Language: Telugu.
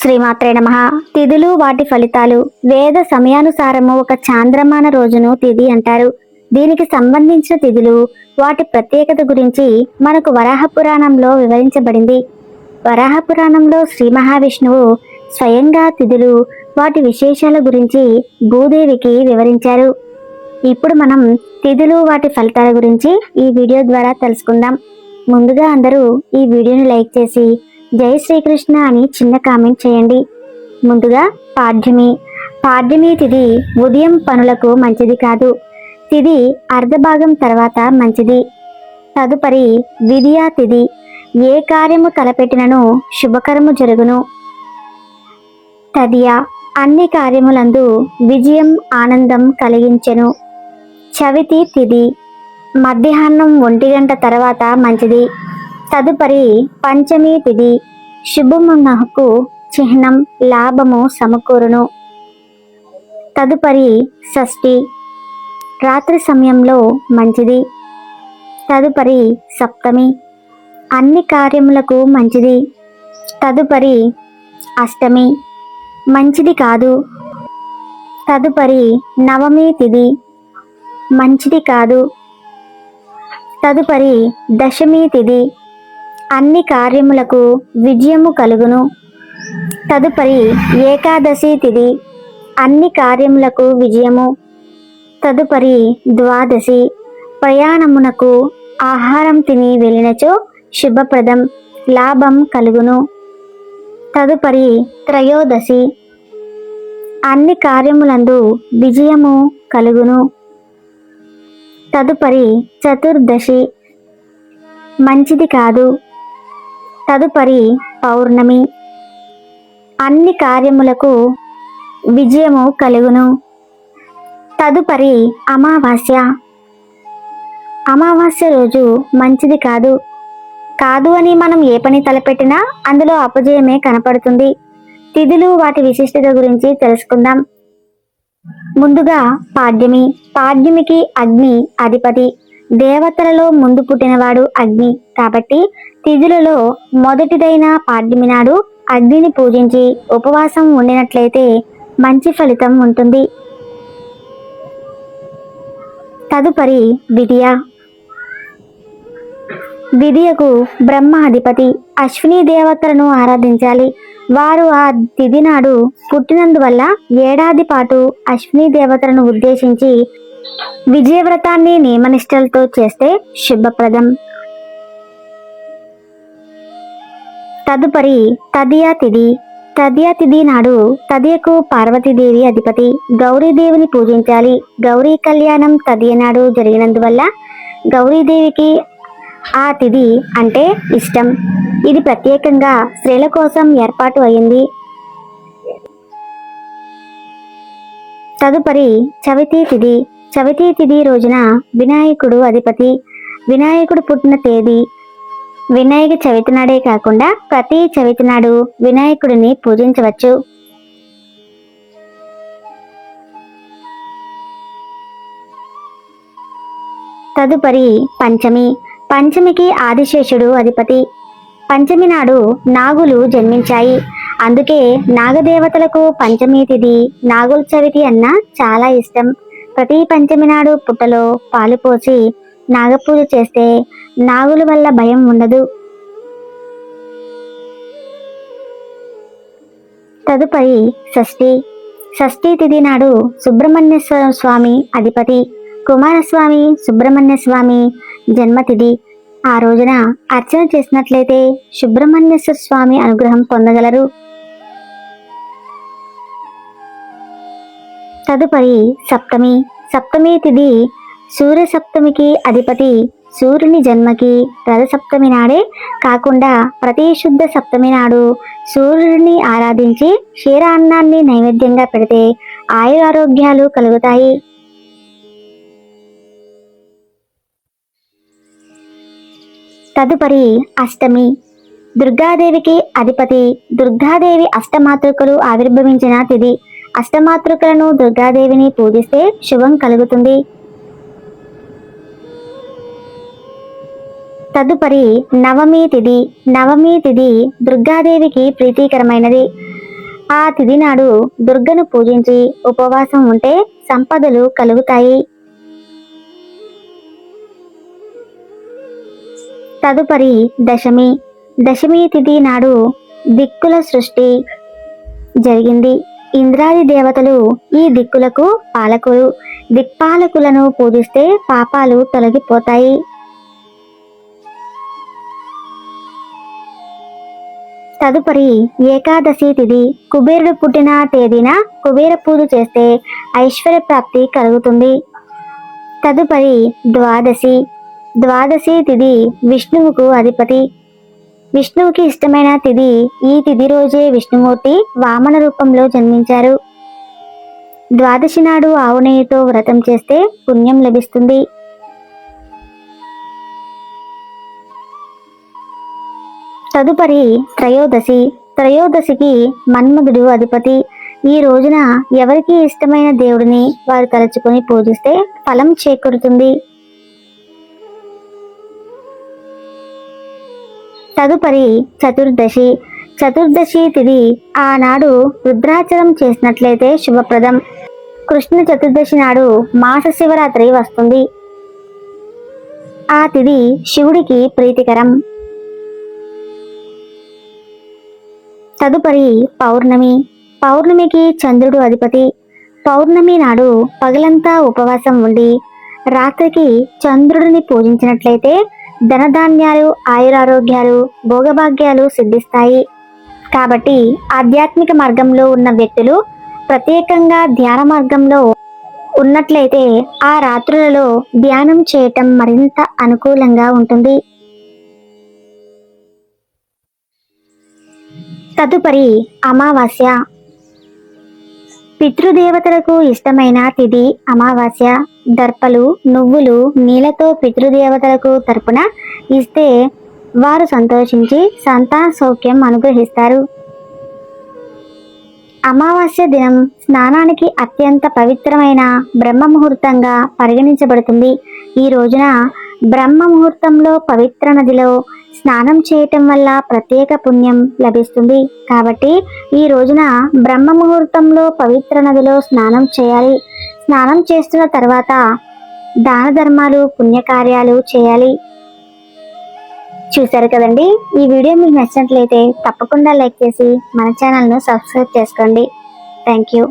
శ్రీమాత్రే నమ. తిథులు వాటి ఫలితాలు వేద సమయానుసారము ఒక చాంద్రమాన రోజును తిథి అంటారు. దీనికి సంబంధించిన తిథులు వాటి ప్రత్యేకత గురించి మనకు వరాహ పురాణంలో వివరించబడింది. వరాహ పురాణంలో శ్రీ మహావిష్ణువు స్వయంగా తిథులు వాటి విశేషాల గురించి భూదేవికి వివరించారు. ఇప్పుడు మనం తిథులు వాటి ఫలితాల గురించి ఈ వీడియో ద్వారా తెలుసుకుందాం. ముందుగా అందరూ ఈ వీడియోని లైక్ చేసి జై శ్రీకృష్ణ అని చిన్న కామెంట్ చేయండి. ముందుగా పాడ్యమి. పాడ్యమి తిది ఉదయం పనులకు మంచిది కాదు. తిథి అర్ధభాగం తర్వాత మంచిది. తదుపరి విధియా తిథి ఏ కార్యము తలపెట్టినను శుభకరము జరుగును. తదియా అన్ని కార్యములందు విజయం ఆనందం కలిగించెను. చవితి తిథి మధ్యాహ్నం ఒంటి గంట తర్వాత మంచిది. తదుపరి పంచమి తిథి. శుభమునకు చిహ్నం లాభము సమకూరును. తదుపరి షష్ఠి. రాత్రి సమయంలో మంచిది. తదుపరి సప్తమి. అన్ని కార్యములకు మంచిది. తదుపరి అష్టమి. మంచిది కాదు. తదుపరి నవమి తిథి. మంచిది కాదు. తదుపరి దశమి తిథి. అన్ని కార్యములకు విజయము కలుగును. తదుపరి ఏకాదశి తిథి అన్ని కార్యములకు విజయము. తదుపరి ద్వాదశి ప్రయాణమునకు ఆహారం తిని వెళ్ళినచో శుభప్రదం లాభం కలుగును. తదుపరి త్రయోదశి అన్ని కార్యములందు విజయము కలుగును. తదుపరి చతుర్దశి మంచిది కాదు. తదుపరి పౌర్ణమి. అన్ని కార్యములకు విజయము కలుగును. తదుపరి అమావాస్య. అమావాస్య రోజు మంచిది కాదు. కాదు అని మనం ఏ పని తలపెట్టినా అందులో అపజయమే కనపడుతుంది. తిథులు వాటి విశిష్టత గురించి తెలుసుకుందాం. ముందుగా పాడ్యమి. పాడ్యమికి అగ్ని అధిపతి. దేవతలలో ముందు పుట్టినవాడు అగ్ని. కాబట్టి తిథులలో మొదటిదైన పాడ్యమి నాడు అగ్నిని పూజించి ఉపవాసం ఉండినట్లయితే మంచి ఫలితం ఉంటుంది. తదుపరి విదియ విదియకు బ్రహ్మ అధిపతి అశ్విని దేవతలను ఆరాధించాలి. వారు ఆ తిథి నాడు పుట్టినందువల్ల ఏడాది పాటు అశ్విని దేవతలను ఉద్దేశించి విజయవ్రతాన్ని నియమనిష్టలతో చేస్తే శుభప్రదం. తదుపరి తదియా తిథి. తదియా తిథి నాడు తదియకు పార్వతీదేవి అధిపతి. గౌరీదేవిని పూజించాలి. గౌరీ కళ్యాణం తదియ నాడు జరిగినందువల్ల గౌరీదేవికి ఆ తిథి అంటే ఇష్టం. ఇది ప్రత్యేకంగా స్త్రీల కోసం ఏర్పాటు అయింది. తదుపరి చవితి తిథి. చవితి తిథి రోజున వినాయకుడు అధిపతి. వినాయకుడు పుట్టిన తేదీ వినాయక చవితి నాడే కాకుండా ప్రతి చవితి నాడు వినాయకుడిని పూజించవచ్చు. తదుపరి పంచమి. పంచమికి ఆదిశేషుడు అధిపతి. పంచమి నాడు నాగులు జన్మించాయి. అందుకే నాగదేవతలకు పంచమి తిథి నాగుల చవితి అన్న చాలా ఇష్టం. ప్రతి పంచమి నాడు పుట్టలో పాలు పోసి నాగపూజ చేస్తే నాగుల వల్ల భయం ఉండదు. తదుపరి షష్ఠి. షష్ఠీ తిథి నాడు సుబ్రహ్మణ్య స్వామి అధిపతి కుమారస్వామి సుబ్రహ్మణ్య స్వామి జన్మతిథి. ఆ రోజున అర్చన చేసినట్లయితే సుబ్రహ్మణ్యేశ్వర స్వామి అనుగ్రహం పొందగలరు. తదుపరి సప్తమి. సప్తమి తిథి సూర్య సప్తమికి అధిపతి సూర్యుని జన్మకి రథ సప్తమి నాడే కాకుండా ప్రతి శుద్ధ సప్తమి నాడు సూర్యుడిని ఆరాధించి క్షీరాన్నాన్ని నైవేద్యంగా పెడితే ఆయురారోగ్యాలు కలుగుతాయి. తదుపరి అష్టమి. దుర్గాదేవికి అధిపతి దుర్గాదేవి అష్టమాతృకలు ఆవిర్భవించిన తిథి అష్టమాతృకలను దుర్గాదేవిని పూజిస్తే శుభం కలుగుతుంది. తదుపరి నవమి తిథి. నవమి తిథి దుర్గాదేవికి ప్రీతికరమైనది. ఆ తిథి నాడు దుర్గను పూజించి ఉపవాసం ఉంటే సంపదలు కలుగుతాయి. తదుపరి దశమి. దశమి తిథి నాడు దిక్కుల సృష్టి జరిగింది. ఇంద్రాది దేవతలు ఈ దిక్కులకు పాలకులు. దిక్పాలకులను పూజిస్తే పాపాలు తొలగిపోతాయి. తదుపరి ఏకాదశి తిథి కుబేరుడు పుట్టిన తేదీన కుబేర పూజ చేస్తే ఐశ్వర్య ప్రాప్తి కలుగుతుంది. తదుపరి ద్వాదశి. ద్వాదశి తిథి విష్ణువుకు అధిపతి. విష్ణువుకి ఇష్టమైన తిథి ఈ తిథి రోజే విష్ణుమూర్తి వామన రూపంలో జన్మించారు. ద్వాదశి నాడు ఆవు నెయ్యితో వ్రతం చేస్తే పుణ్యం లభిస్తుంది. తదుపరి త్రయోదశి. త్రయోదశికి మన్మధుడు అధిపతి. ఈ రోజున ఎవరికి ఇష్టమైన దేవుడిని వారు తలుచుకొని పూజిస్తే ఫలం చేకూరుతుంది. తదుపరి చతుర్దశి. చతుర్దశి తిథి ఆనాడు రుద్రాచలం చేసినట్లయితే శుభప్రదం. కృష్ణ చతుర్దశి నాడు మాస శివరాత్రి వస్తుంది. ఆ తిథి శివుడికి ప్రీతికరం. తదుపరి పౌర్ణమి. పౌర్ణమికి చంద్రుడు అధిపతి. పౌర్ణమి నాడు పగలంతా ఉపవాసం ఉండి రాత్రికి చంద్రుడిని పూజించినట్లయితే ధనధాన్యాలు ఆయురారోగ్యాలు భోగభాగ్యాలు సిద్ధిస్తాయి. కాబట్టి ఆధ్యాత్మిక మార్గంలో ఉన్న వ్యక్తులు ప్రత్యేకంగా ధ్యాన మార్గంలో ఉన్నట్లయితే ఆ రాత్రులలో ధ్యానం చేయటం మరింత అనుకూలంగా ఉంటుంది. తదుపరి అమావాస్య. పితృదేవతలకు ఇష్టమైన తిథి అమావాస్య. దర్పలు నువ్వులు నీళ్ళతో పితృదేవతలకు తరపున ఇస్తే వారు సంతోషించి సంతాన సౌఖ్యం అనుగ్రహిస్తారు. అమావాస్య దినం స్నానానికి అత్యంత పవిత్రమైన బ్రహ్మ ముహూర్తంగా పరిగణించబడుతుంది. ఈ రోజున బ్రహ్మ ముహూర్తంలో పవిత్ర నదిలో స్నానం చేయటం వల్ల ప్రత్యేక పుణ్యం లభిస్తుంది. కాబట్టి ఈ రోజున బ్రహ్మ ముహూర్తంలో పవిత్ర నదిలో స్నానం చేయాలి. స్నానం చేస్తున్న తర్వాత దాన ధర్మాలు పుణ్యకార్యాలు చేయాలి. చూశారు కదండి? ఈ వీడియో మీకు నచ్చినట్లయితే తప్పకుండా లైక్ చేసి మన ఛానల్ను సబ్స్క్రైబ్ చేసుకోండి. Thank you.